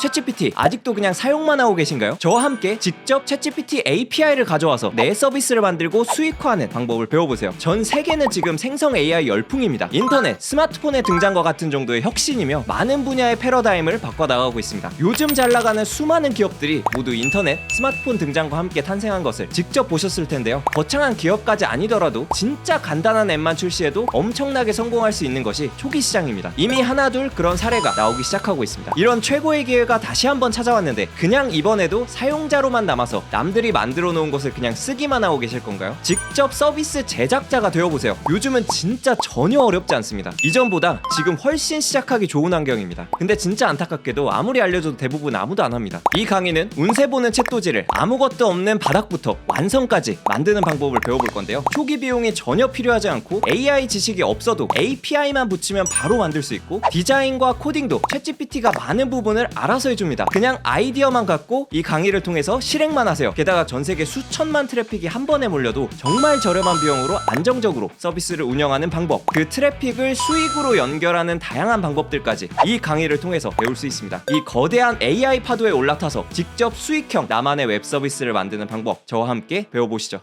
챗GPT 아직도 그냥 사용만 하고 계신가요? 저와 함께 직접 챗GPT API를 가져와서 내 서비스를 만들고 수익화하는 방법을 배워보세요. 전 세계는 지금 생성 AI 열풍입니다. 인터넷, 스마트폰의 등장과 같은 정도의 혁신이며 많은 분야의 패러다임을 바꿔나가고 있습니다. 요즘 잘 나가는 수많은 기업들이 모두 인터넷, 스마트폰 등장과 함께 탄생한 것을 직접 보셨을 텐데요. 거창한 기업까지 아니더라도 진짜 간단한 앱만 출시해도 엄청나게 성공할 수 있는 것이 초기 시장입니다. 이미 하나둘 그런 사례가 나오기 시작하고 있습니다. 이런 최고의 기회가 다시 한번 찾아왔는데 그냥 이번에도 사용자로만 남아서 남들이 만들어 놓은 것을 그냥 쓰기만 하고 계실 건가요? 직접 서비스 제작자가 되어보세요. 요즘은 진짜 전혀 어렵지 않습니다. 이전보다 지금 훨씬 시작하기 좋은 환경입니다. 근데 진짜 안타깝게도 아무리 알려줘도 대부분 아무도 안 합니다. 이 강의는 운세 보는 챗도지를 아무것도 없는 바닥부터 완성까지 만드는 방법을 배워볼 건데요. 초기 비용이 전혀 필요하지 않고 AI 지식이 없어도 API만 붙이면 바로 만들 수 있고 디자인과 코딩도 챗GPT가 많은 부분을 알아서 해줍니다. 그냥 아이디어만 갖고 이 강의를 통해서 실행만 하세요. 게다가 전 세계 수천만 트래픽이 한 번에 몰려도 정말 저렴한 비용으로 안정적으로 서비스를 운영하는 방법, 그 트래픽을 수익으로 연결하는 다양한 방법들까지 이 강의를 통해서 배울 수 있습니다. 이 거대한 AI 파도에 올라타서 직접 수익형 나만의 웹 서비스를 만드는 방법 저와 함께 배워보시죠.